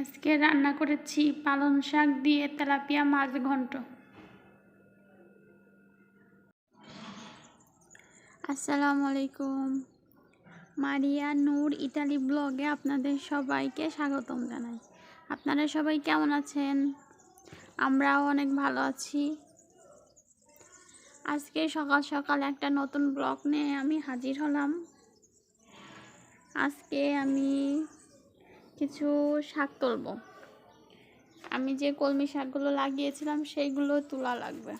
আজকে রান্না করেছি পালং শাক দিয়ে তেলাপিয়া মাছ ঘন্ট। আসসালামু আলাইকুম। মারিয়া নূর ইতালি ব্লগে আপনাদের সবাইকে স্বাগতম জানাই। আপনারা সবাই কেমন আছেন? আমরাও অনেক ভালো আছি। আজকে সকাল সকাল একটা নতুন ব্লগ নিয়ে আমি হাজির হলাম। আজকে আমি কিছু শাক তুলব। আমি যে কলমি শাকগুলো লাগিয়েছিলাম, সেইগুলো তোলা লাগবে।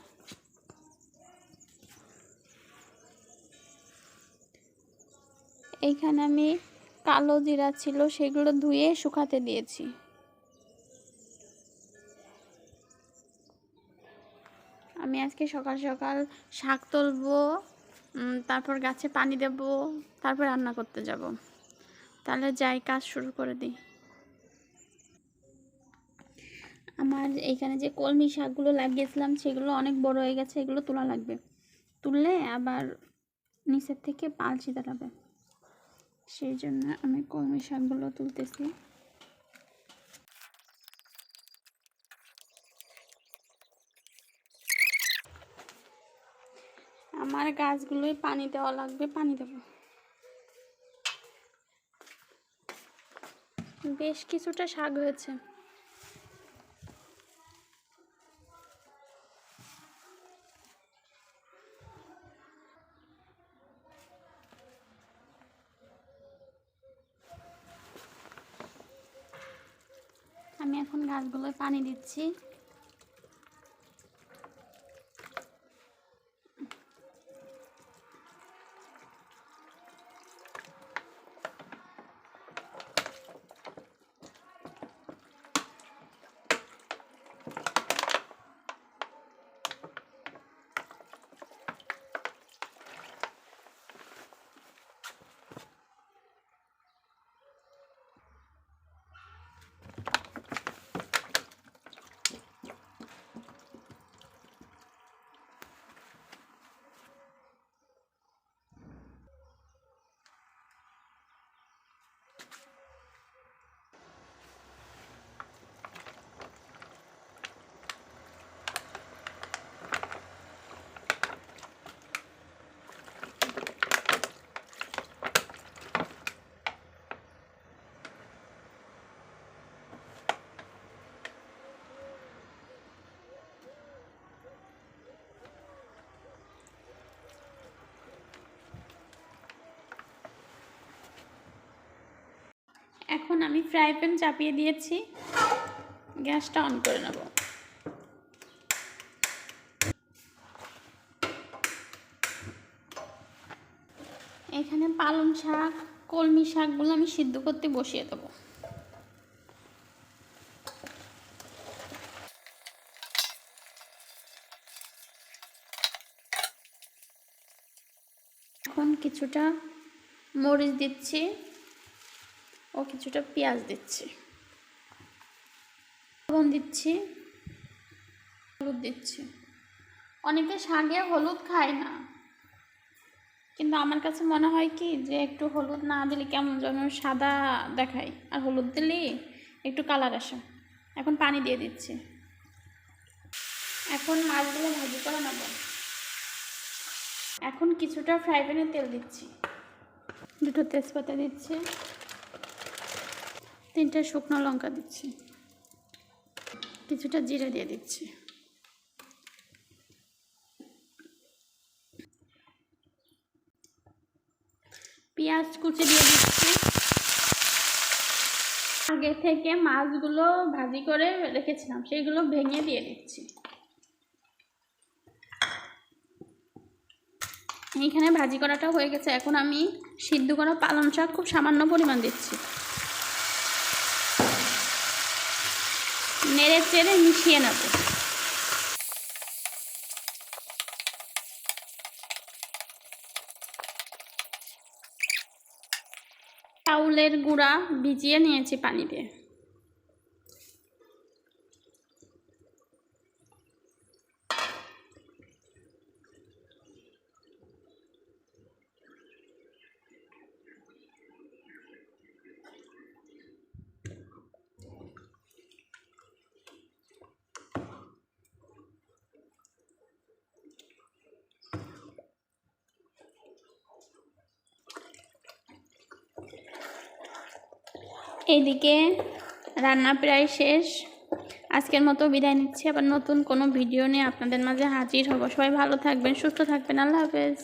এইখানে আমি কালো জিরা ছিল, সেগুলো ধুয়ে শুকাতে দিয়েছি। আমি আজকে সকাল সকাল শাক তুলবো তারপর গাছে পানি দেব, তারপর রান্না করতে যাব। তাহলে যাই, কাজ শুরু করে দিই। আমার এইখানে যে কলমি শাকগুলো লাগিয়েছিলাম, সেগুলো অনেক বড় হয়ে গেছে, এগুলো তোলা লাগবে। তুললে আবার নিচের থেকে পালচি দাঁড়াবে। সেই জন্য আমি কলমি শাকগুলো তুলতেছি। আমার গাছগুলোই পানি দেওয়া লাগবে, পানি দেবো। বেশ কিছুটা শাক হয়েছে। আমি এখন গাছগুলোয় পানি দিচ্ছি। এখন আমি ফ্রাই প্যান চাপিয়ে দিয়েছি। গ্যাসটা অন করে নেব। এখানে পালং শাক, কলমি শাকগুলো আমি সিদ্ধ করতে বসিয়ে দেবো। এখন কিছুটা মরিচ দিচ্ছি। ও কিছুটা পেঁয়াজ দিচ্ছি। লবণ দিচ্ছি, হলুদ দিচ্ছি। অনেকে শাকে হলুদ খায় না। কিন্তু আমার কাছে মনে হয় কি যে একটু হলুদ না দিলে কেমন যেন সাদা দেখায় আর হলুদ দিলে একটু কালার আসে। এখন পানি দিয়ে দিচ্ছি। এখন মাছগুলো ভাজি করে নেব। এখন কিছুটা ফ্রাই প্যানে তেল দিচ্ছি। দুটো তেজপাতা দিচ্ছি। তিনটে শুকনো লঙ্কা দিচ্ছি। কিছুটা জিরে দিয়ে দিচ্ছি। পেঁয়াজ কুচি দিয়ে দিচ্ছি। আগে থেকে মাছগুলো ভাজি করে রেখেছিলাম সেইগুলো ভেঙে দিয়ে দিচ্ছি। এইখানে ভাজি করাটা হয়ে গেছে। এখন আমি সিদ্ধ করা পালং শাক খুব সামান্য পরিমাণ দিচ্ছি। নেড়ে চেড়ে মিশিয়ে নেব। চাউলের গুঁড়া ভিজিয়ে নিয়েছি পানি এইদিকে রান্না প্রায় শেষ। আজকের মতো বিদায় নিচ্ছি। আবার নতুন কোনো ভিডিও নিয়ে আপনাদের মাঝে হাজির হব। সবাই ভালো থাকবেন, সুস্থ থাকবেন। আল্লাহ হাফেজ।